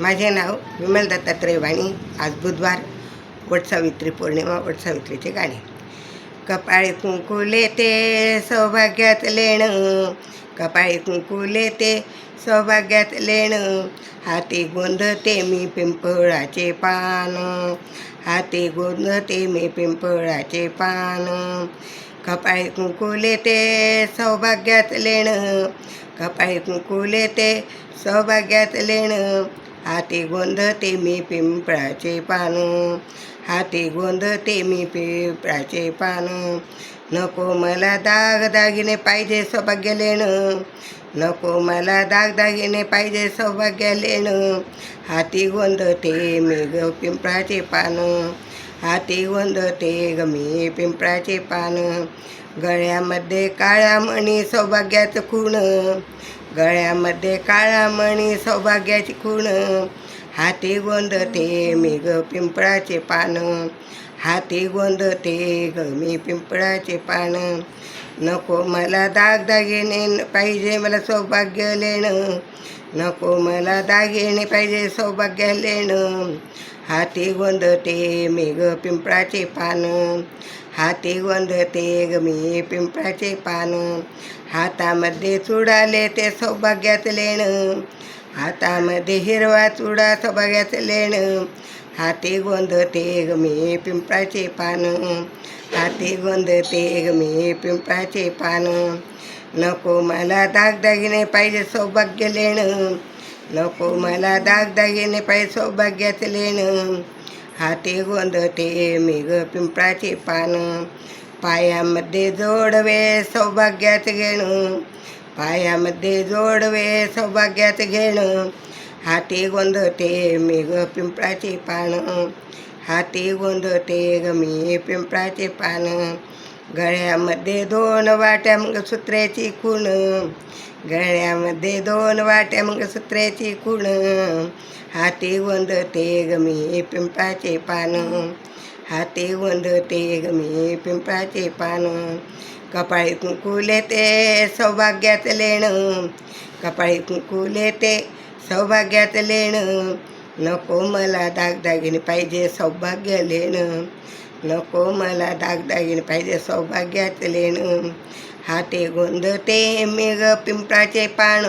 माझे नाव विमल दत्तात्रय वाणी. आज बुधवार वटसावित्री पौर्णिमा वटसावित्रीचे गाणे. कपाळी कुंकुले ते सौभाग्यात लेणं. कपाळी कुंकुले ते सौभाग्यात लेणं. हाती गोंधते मी पिंपळाचे पान. हाती गोंधते मी पिंपळाचे पान. कपाळी कुंकुले ते सौभाग्यात लेणं. कपाळी कुंकुले ते सौभाग्यात लेणं. हाती गोंधते मी पिंपळाचे पान. हाती गोंधते मी पिंपळाचे पान. नको मला दाग दागिने पाहिजे सौभाग्य लेणं. नको मला दाग दागिने पाहिजे सौभाग्य लेणं. हाती गोंधते मी ग पिंपळाचे पानं. हाती वंदते गमी पिंपळाचे पान. गळ्यामध्ये काळ्या मणी सौभाग्याचं खूण. गळ्यामध्ये काळा मणी सौभाग्याची खूण. हाती गोंदते मी ग पिंपळाचे पान. हाती गोंधते ग मी पिंपळाचे पान. नको मला दागदागिने पाहिजे मला सौभाग्य लेणं. नको मला दागिने पाहिजे सौभाग्य लेणं. हाती गोंधते मी ग पिंपळाचे पान. हाती गोंधते ग मी पिंपळाचे पान. हातामध्ये चुडाले ते सौभाग्यात लेणं. हातामध्ये हिरवा चुडा सौभाग्यात लेणं. हाती गोंधते ग मी पिंपळाचे पान. हाती गोंधते ग मी पिंपळाचे पान. नको मला दागदागिने पाहिजे सौभाग्य लेणं. नको मला दागदागिने पाहिजे सौभाग्याचं लेणं. हाती गोंधते मी ग पिंपळाचे पान. पायामध्ये जोडवे सौभाग्याचं घेणं. पायामध्ये जोडवे सौभाग्यात घेणं. हाती गोंधते मी ग पिंपळाचे पानं. हाती गोंधते ग मी पिंपळाचे पानं. गळ्यामध्ये दोन वाट्या मंगळसूत्र्याची खूण. गळ्यामध्ये दोन वाट्या मंगळसूत्र्याची खूण. हाती गोंधते ग मी पिंपळाचे पानं. हाती वंदते ग मी पिंपळाचे पान. कपाळी कुंकुले ते सौभाग्यात लेणं. कपाळी कुंकुले ते सौभाग्यात लेणं. नको मला दागदागिने पाहिजे सौभाग्य लेणं. नको मला दागदागिने पाहिजे सौभाग्यात लेणं. हाती गोंधते मी ग पिंपळाचे पान.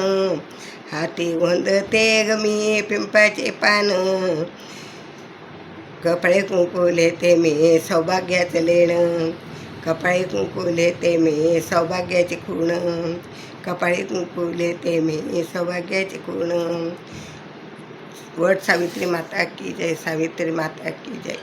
हाती गोंधते ग मी पिंपळाचे पान. कपडे कुंकू लेते मी सौभाग्याचं लेणं. कपाळी कुंकू ते मी सौभाग्याची खूण. कपाळी कुंकू लेते मी सौभाग्याची खूण. वट सावित्री माता की जय सावित्री माता की जय.